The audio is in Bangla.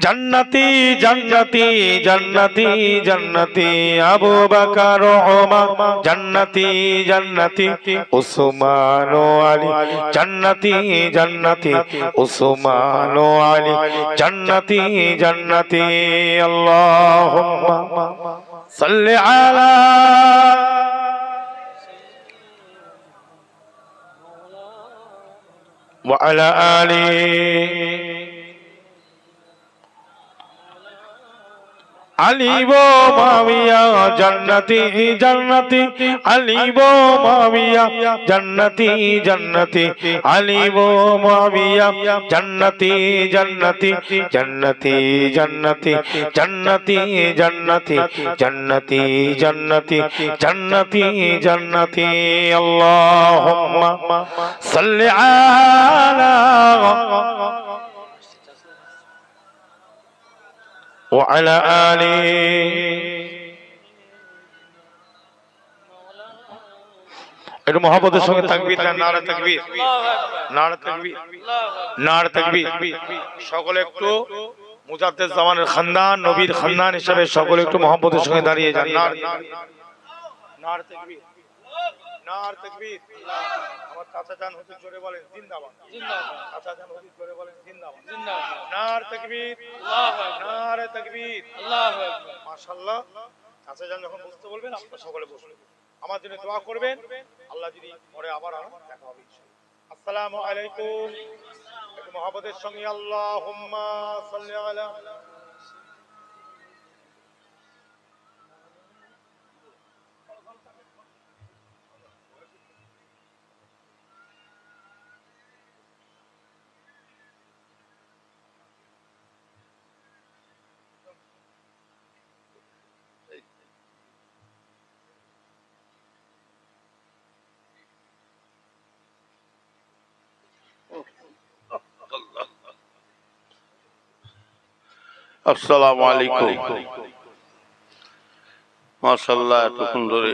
জান্নাতি জান্নাতি জান্নাতি জান্নাতি, আবু বকর, ওমর, জান্নাতি জান্নাতি উসমান আলী, জান্নাতি জান্নাতি উসমান আলী, জান্নাতি জান্নাতি, আল্লাহুম্মা সাল্লি আলা وعلى آله علي ومعاوية জান্নাতি জান্নাতি আলিব মাবিয়া জান্নাতি জান্নাতি আলিব মাবিয়া জান্নাতি জান্নাতি জান্নাতি জান্নাতি জান্নাতি জান্নাতি জান্নাতি জান্নাতি জান্নাতি জান্নাতি আল্লাহুম্মা সাল্লি আলা وعلى آله একটু মহাপদের সঙ্গে নারা সকলে একটু মুজাদ্দেদ জামানের খানদান নবীর খানদান হিসাবে সকলে একটু মহাপদের সঙ্গে দাঁড়িয়ে যান। নার তাকবীর। নার তাকবীর। আমার চাচা জান হুজুর জোরে বলেন জিন্দাবাদ। চাচা জান হুজুর জোরে বলেন জিন্দাবাদ। নার তাকবীর। নার তাকবীর। মাশাআল্লাহ। চাচা জান যখন বুঝতে বলবেন আপনারা সকলে বসবেন। আমার জন্য দোয়া করবেন আল্লাহ যদি পরে আবার দেখা হবে। আসসালামু আলাইকুম মহাবতের সঙ্গে আল্লাহ সাল্লি আসসালামু আলাইকুম। মাশাল্লাহ এতক্ষণ ধরে